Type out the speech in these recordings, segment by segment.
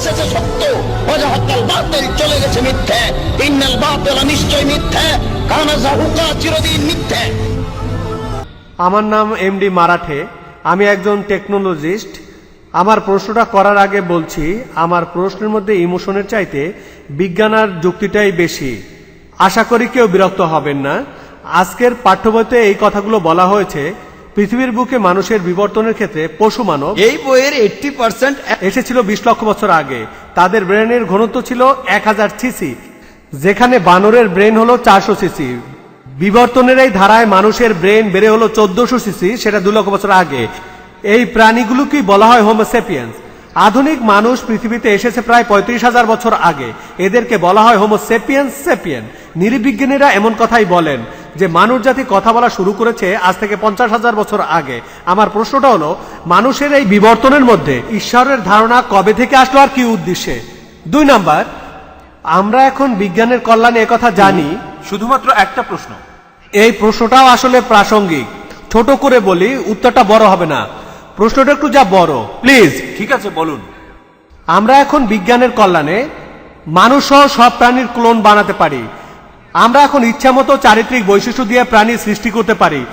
সত্য। ওয়াজাহাক্কাল বাতিল চলে গেছে মিথ্যে। ইন্নাল বাতিল নিশ্চয় মিথ্যে। কানা জাহুকা চিরদিন মিথ্যে। আমার নাম এমডি মারাঠে। আমি একজন টেকনোলজিস্ট। আমার প্রশ্নটা করার আগে বলছি, আমার প্রশ্নের মধ্যে ইমোশনের চাইতে বিজ্ঞান আর যুক্তিটাই বেশি। আশা করি কেউ বিরক্ত হবেন না। আজকের পাঠ্যবইতে এই কথাগুলো বলা হয়েছে পৃথিবীর বুকে মানুষের বিবর্তনের ক্ষেত্রে পশু মানব এই বইয়ের এইটটি পার্সেন্ট এসেছিল বিশ লক্ষ বছর আগে। তাদের ব্রেনের ঘনত্ব ছিল এক হাজার সিসি। যেখানে বানরের ব্রেন হলো চারশো সিসি। বিবর্তনের এই ধারায় মানুষের ব্রেন বেড়ে হলো চোদ্দশো সিসি সেটা দু লক্ষ বছর আগে। এই প্রাণীগুলোকেই বলা হয় হোমোসেপিয়েন্স আধুনিক মানুষ পৃথিবীতে এসেছে প্রায় পঁয়ত্রিশ হাজার বছর আগে। এদেরকে বলা হয় হোমোসেপিয়েন্স সেপিয়েন নিরবিজ্ঞানীরা এমন কথাই বলেন। যে মানুষ জাতি কথা বলা শুরু করেছে আজ থেকে পঞ্চাশ হাজার বছর আগে। আমার প্রশ্নটা হলো মানুষের এই বিবর্তনের মধ্যে ঈশ্বরের ধারণা কবে থেকে আসলো আর কি উদ্দেশ্যে? দুই নাম্বার আমরা এখন বিজ্ঞানের কল্যাণে একথা জানি। শুধুমাত্র একটা প্রশ্ন। এই প্রশ্নটাও আসলে প্রাসঙ্গিক। ছোট করে বলি উত্তরটা বড় হবে না। প্রশ্নটা একটু যা বড় প্লিজ। ঠিক আছে বলুন। আমরা এখন বিজ্ঞানের কল্যাণে মানুষ সহ সব প্রাণীর ক্লোন বানাতে পারি। আমরা এখন ইচ্ছামতো চারিত্রিক বৈশিষ্ট্য দিয়ে প্রাণী সৃষ্টি করতে পারি।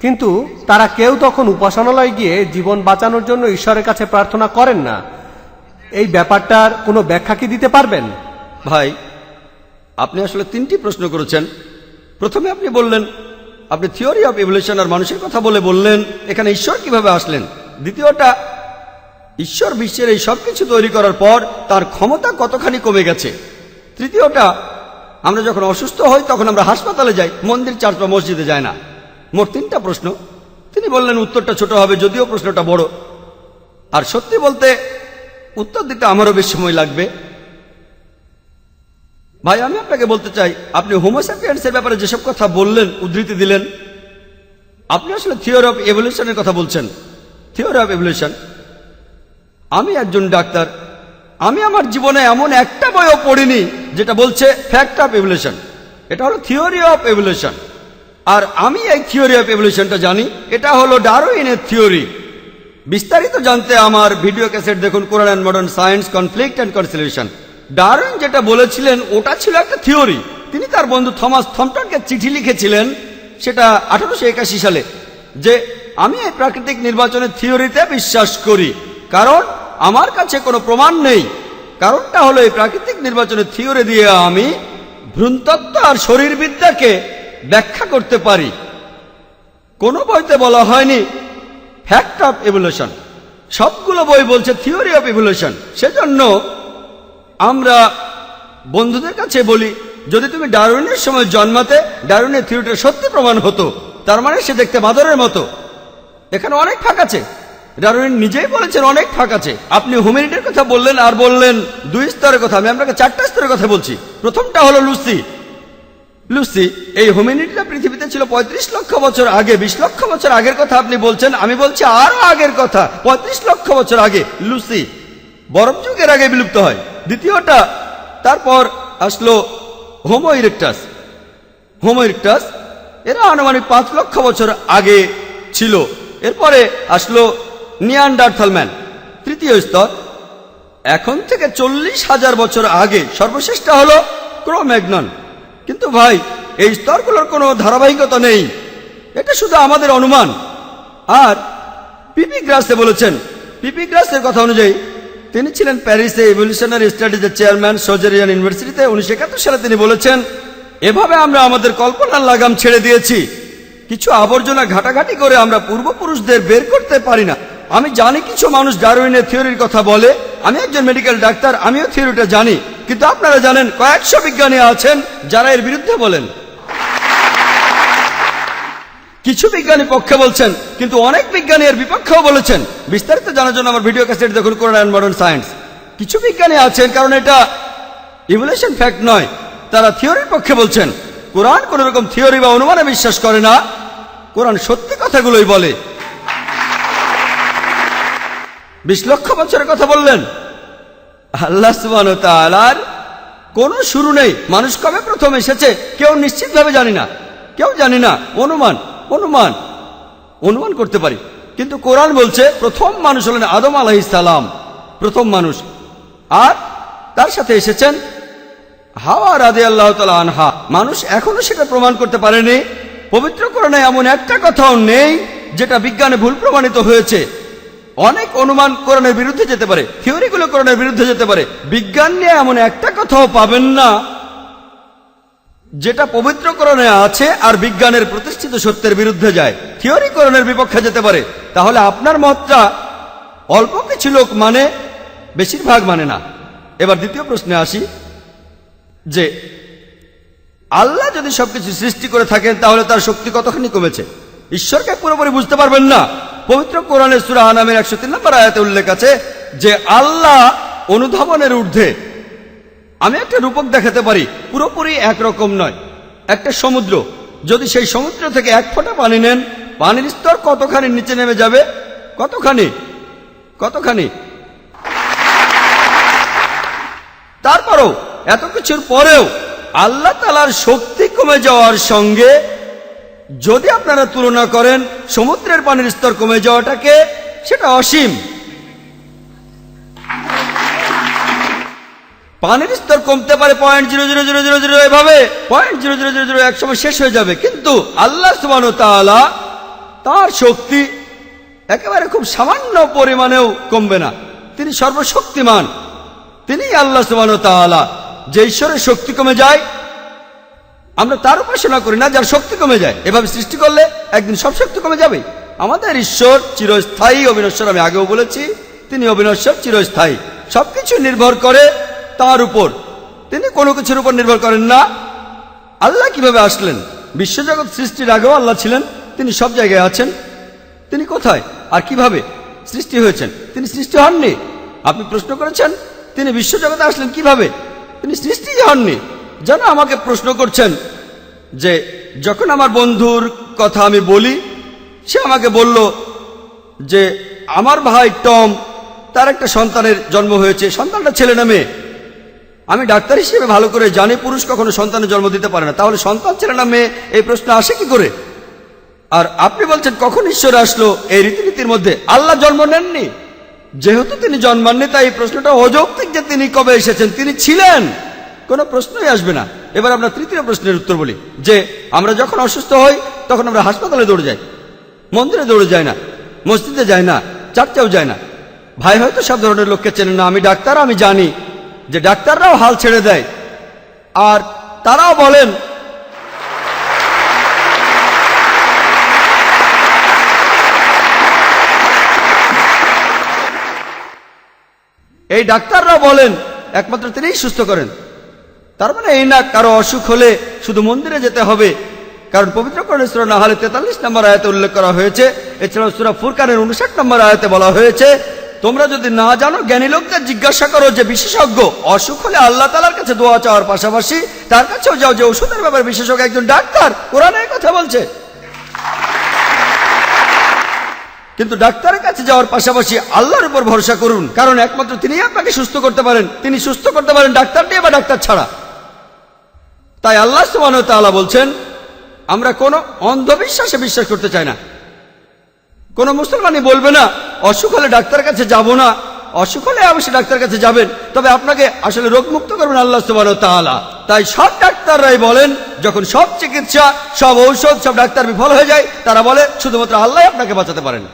কিন্তু তারা কেউ তখন উপাসনালয় গিয়ে জীবন বাঁচানোর জন্য ঈশ্বরের কাছে প্রার্থনা করেন না। এই ব্যাপারটার কোনো ব্যাখ্যা কি দিতে পারবেন? ভাই, আপনি আসলে তিনটি প্রশ্ন করেছেন। প্রথমে আপনি বললেন, আপনি থিওরি অফ ইভলিউশন আর মানুষের কথা বলে বললেন, এখানে ঈশ্বর কীভাবে আসলেন? দ্বিতীয়টা ঈশ্বর বিশ্বের এই সব কিছু তৈরি করার পর তার ক্ষমতা কতখানি কমে গেছে? তৃতীয়টা, আমরা যখন অসুস্থ হই, তখন আমরা হাসপাতালে যাই, মন্দির চার্চ বা মসজিদে যায় না। মোট তিনটা প্রশ্ন। তিনি বললেন, উত্তরটা ছোট হবে, যদিও প্রশ্নটা বড়। আর সত্যি বলতে, উত্তর দিতে আমারও বেশ সময় লাগবে। ভাই, আমি আপনাকে বলতে চাই, আপনি হোমোস্যাপিয়েন্সের ব্যাপারে যেসব কথা বললেন, উদ্ধৃতি দিলেন, আপনি আসলে থিওরি অফ এভলিউশনের কথা বলছেন। থিওরি অফ এভলিউশন আমি একজন ডাক্তার। আমি আমার জীবনে এমন একটা বইও পড়িনি যেটা বলছে ফ্যাক্ট অফ এভলিউশন এটা হলো থিওরি অফ এভলিউশন আর আমি এই থিওরি অফ এভলিউশনটা জানি। এটা হলো ডারউইনের থিওরি বিস্তারিত জানতে আমার ভিডিও ক্যাসেট দেখুন Quran and modern science conflict and conciliation Darwin যেটা বলেছিলেন, ওটা ছিল একটা থিওরি তিনি তার বন্ধু থমাস থমটনকে চিঠি লিখেছিলেন সেটা আঠারোশো একাশি সালে, যে আমি এই প্রাকৃতিক নির্বাচনের থিওরিতে বিশ্বাস করি। কারণ আমার কাছে কোনো প্রমাণ নেই। কারণটা হলো এই প্রাকৃতিক নির্বাচনের থিওরি দিয়ে আমি ভ্রূণতত্ত্ব আর শরীরবিদ্যাকে ব্যাখ্যা করতে পারি। কোনো বইতে বলা হয়নি ফ্যাক্ট অফ এভলিউশন সবগুলো বই বলছে থিওরি অফ এভলিউশন সেজন্য আমরা বন্ধুদের কাছে বলি, যদি তুমি ডারউইনের সময় জন্মাতে ডারউইনের থিওরিটা সত্যি প্রমাণ হতো, তার মানে সে দেখতে বাদরের মতো। এখানে অনেক ফাঁক আছে। ডারউইন নিজেই বলেছেন অনেক ফাঁক আছে। আপনি হিউম্যানিটির কথা বললেন আর বললেন দুই স্তরের কথা, আমি আপনাকে চারটা স্তরের কথা বলছি। প্রথমটা হলো লুসি। লুসি, এই হোমিনিটিটা পৃথিবীতে ছিল পঁয়ত্রিশ লক্ষ বছর আগে, বিশ লক্ষ বছর আগের কথা আপনি বলছেন, আমি বলছি আরও আগের কথা, পঁয়ত্রিশ লক্ষ বছর আগে, লুসি। বরফ যুগের আগে বিলুপ্ত হয়। দ্বিতীয়টা, তারপর আসলো হোমো ইরেকটাস। হোমো ইরেকটাস, এরা আনুমানিক পাঁচ লক্ষ বছর আগে ছিল। এরপরে আসলো নিয়ান্ডারথালম্যান। তৃতীয় স্তর। এখন থেকে চল্লিশ হাজার বছর আগে সর্বশেষটা হলো ক্রোম্যাগনন কিন্তু ভাই, এই স্তরগুলোর কোনো ধারাবাহিকতা নেই। এটা শুধু আমাদের অনুমান। আর পিপি গ্রাসে বলেছেন পিপি গ্রাসের কথা অনুযায়ী, তিনি ছিলেন প্যারিসে ইভলিউশনারি স্টাডিজের চেয়ারম্যান সোজেরিয়ান ইউনিভার্সিটিতে উনিশশো একাত্তর সালে তিনি বলেছেন, এভাবে আমরা আমাদের কল্পনার লাগাম ছেড়ে দিয়েছি। কিছু আবর্জনা ঘাটাঘাটি করে আমরা পূর্বপুরুষদের বের করতে পারি না। আমি জানি কিছু মানুষ ডারউইনের থিওরির কথা বলে। আমি একজন মেডিকেল ডাক্তার, আমিও থিওরিটা জানি। কিন্তু আপনারা জানেন, কয়েকশো বিজ্ঞানী আছেন যারা এর বিরুদ্ধে বলেন। কিছু বিজ্ঞানী পক্ষে বলছেন, কিন্তু অনেক বিজ্ঞানী এর বিপক্ষেও বলেছেন। বিস্তারিত জানার জন্য আমার ভিডিও ক্যাসেট দেখুন কোরআন মডার্ন সায়েন্স কিছু বিজ্ঞানী আছেন, কারণ এটা ইভলিউশন ফ্যাক্ট নয়। তারা থিওরির পক্ষে বলছেন, কোরআন কোন রকম থিওরি বা অনুমানে বিশ্বাস করে না। কোরআন সত্যি কথাগুলোই বলে। বিশ লক্ষ বছরের কথা বললেন। আল্লাহ সুবান কোনো শুরু নেই। মানুষ কবে প্রথম এসেছে, কেউ নিশ্চিতভাবে জানি না। কেউ জানি না। অনুমান অনুমান অনুমান করতে পারি। কিন্তু কোরআন বলছে, প্রথম মানুষ হলেন আদম আলাইসালাম প্রথম মানুষ। আর তার সাথে এসেছেন হাওয়া রাদে আল্লাহ তালা আনহা। মানুষ এখনও সেটা প্রমাণ করতে পারেনি। পবিত্র করণে এমন একটা কথাও নেই, যেটা বিজ্ঞানে ভুল প্রমাণিত হয়েছে। অনেক অনুমান করণের বিরুদ্ধে যেতে পারে, থিওরিগুলো করণের বিরুদ্ধে যেতে পারে। বিজ্ঞান নিয়ে এমন একটা কথাও পাবেন না, যেটা পবিত্রকরণে আছে আর বিজ্ঞানের প্রতিষ্ঠিত সত্যের বিরুদ্ধে যায়। থিওরিকরণের বিপক্ষে যেতে পারে। তাহলে আপনার মতটা অল্প কিছু লোক মানে বেশিরভাগ মানে না। এবার দ্বিতীয় প্রশ্নে আসি, যে আল্লাহ যদি সবকিছু সৃষ্টি করে থাকেন, তাহলে তার শক্তি কতখানি কমেছে? ঈশ্বরকে পুরোপুরি বুঝতে পারবেন না। পবিত্র কোরআনের সুরা নামের একশো তিন নম্বর আয়াতে উল্লেখ আছে যে আল্লাহ অনুধাবনের ঊর্ধ্বে। আমি একটা রূপক দেখাতে পারি, পুরোপুরি একরকম নয়, একটা সমুদ্র। যদি সেই সমুদ্র থেকে এক ফোঁটা পানি নেন, পানির স্তর কতখানি নিচে নেমে যাবে? কতখানি? কতখানি? তারপরও, এত কিছুর পরেও আল্লাহ তালার শক্তি কমে যাওয়ার সঙ্গে যদি আপনারা তুলনা করেন, সমুদ্রের পানির স্তর কমে যাওয়াটাকে সেটা অসীম। পানির স্তর কমতে পারে point zero zero zero zero zero এভাবে। Point zero zero zero zero এক সময় শেষ হয়ে যাবে। কিন্তু আল্লাহ সুবান তার শক্তি একেবারে খুব সামান্য পরিমাণেও কমবে না। তিনি সর্বশক্তিমান। তিনি আল্লাহ সুবান যে ঈশ্বরের শক্তি কমে যায় আমরা তার উপাসনা করি না, যার শক্তি কমে যায়। এভাবে সৃষ্টি করলে একদিন সব শক্তি কমে যাবে। আমাদের ঈশ্বর চিরস্থায়ী অবিনশ্বর, আমি আগেও বলেছি, তিনি অবিনশ্বর চিরস্থায়ী। সবকিছু নির্ভর করে তার উপর। তিনি কোনো কিছুর উপর নির্ভর করেন না। আল্লাহ কীভাবে আসলেন? বিশ্বজগৎ সৃষ্টির আগেও আল্লাহ ছিলেন, তিনি সব জায়গায় আছেন। তিনি কোথায়? আর কীভাবে সৃষ্টি হয়েছেন? তিনি সৃষ্টি হননি। আপনি প্রশ্ন করেছেন, তিনি বিশ্বজগতে আসলেন কীভাবে? তিনি সৃষ্টি হননি। যেন আমাকে প্রশ্ন করছেন যে, যখন আমার বন্ধুর কথা আমি বলি, সে আমাকে বলল যে, আমার ভাই টম, তার একটা সন্তানের জন্ম হয়েছে। সন্তানটা ছেলে না মেয়ে। আমি ডাক্তার হিসেবে ভালো করে জানি, পুরুষ কখনো সন্তানের জন্ম দিতে পারে না। তাহলে সন্তান ছেলে না মেয়ে, এই প্রশ্ন আসে কি করে? আর আপনি বলছেন, কখন ঈশ্বর আসলো? এই রীতিনীতির মধ্যে আল্লাহ জন্ম নেননি। যেহেতু তিনি জন্মাননি, তাই এই প্রশ্নটা অযৌক্তিক যে তিনি কবে এসেছেন, তিনি ছিলেন। কোনো প্রশ্নই আসবে না। এবার আমরা তৃতীয় প্রশ্নের উত্তর বলি, যে আমরা যখন অসুস্থ হই, তখন আমরা হাসপাতালে দৌড়ে যাই। মন্দিরে দৌড়ে যায় না, মসজিদে যায় না, চার্চেও যায় না। ভাই হয়তো সব ধরনের লোককে চেনে না, আমি ডাক্তার, আমি জানি যে ডাক্তাররাও হাল ছেড়ে দেয়। আর তারাও বলেন, এই ডাক্তাররা বলেন, একমাত্র তিনিই সুস্থ করেন। তার মানে এই না কারও অসুখ হলে শুধু মন্দিরে যেতে হবে। কারণ পবিত্র করেন সুরা না হলে তেতাল্লিশ নম্বর আয়তে উল্লেখ করা হয়েছে। এছাড়াও সুরা ফুরকানের উনষাট নম্বর আয়তে বলা হয়েছে, তোমরা যদি না জানো, জ্ঞানী লোকদের জিজ্ঞাসা করো যে বিশেষজ্ঞ, অসুখ হলে আল্লাহ তালার কাছে দোয়া চাওয়ার পাশাপাশি তার কাছেও যাও যে ওষুধের ব্যাপারে বিশেষজ্ঞ একজন ডাক্তার কোরআনের কথা বলছে। কিন্তু ডাক্তারের কাছে যাওয়ার পাশাপাশি আল্লাহর উপর ভরসা করুন। কারণ একমাত্র তিনিই আপনাকে সুস্থ করতে পারেন। তিনি সুস্থ করতে পারেন ডাক্তার দিয়ে বা ডাক্তার ছাড়া। তাই আল্লাহ তাআলা বলছেন, আমরা কোনো অন্ধবিশ্বাসে বিশ্বাস করতে চাই না। কোনো মুসলমানই বলবে না, অসুখ হলে ডাক্তারের কাছে যাব না, অসুখ হলে অবশ্যই ডাক্তারের কাছে যাবেন, তবে আপনাকে আসলে রোগমুক্ত করবেন আল্লাহ তাআলা। তাই সব ডাক্তাররাই বলেন, যখন সব চিকিৎসা, সব ঔষধ, সব ডাক্তার বিফল হয়ে যায়, তারা বলে, শুধুমাত্র আল্লাহ আপনাকে বাঁচাতে পারেন।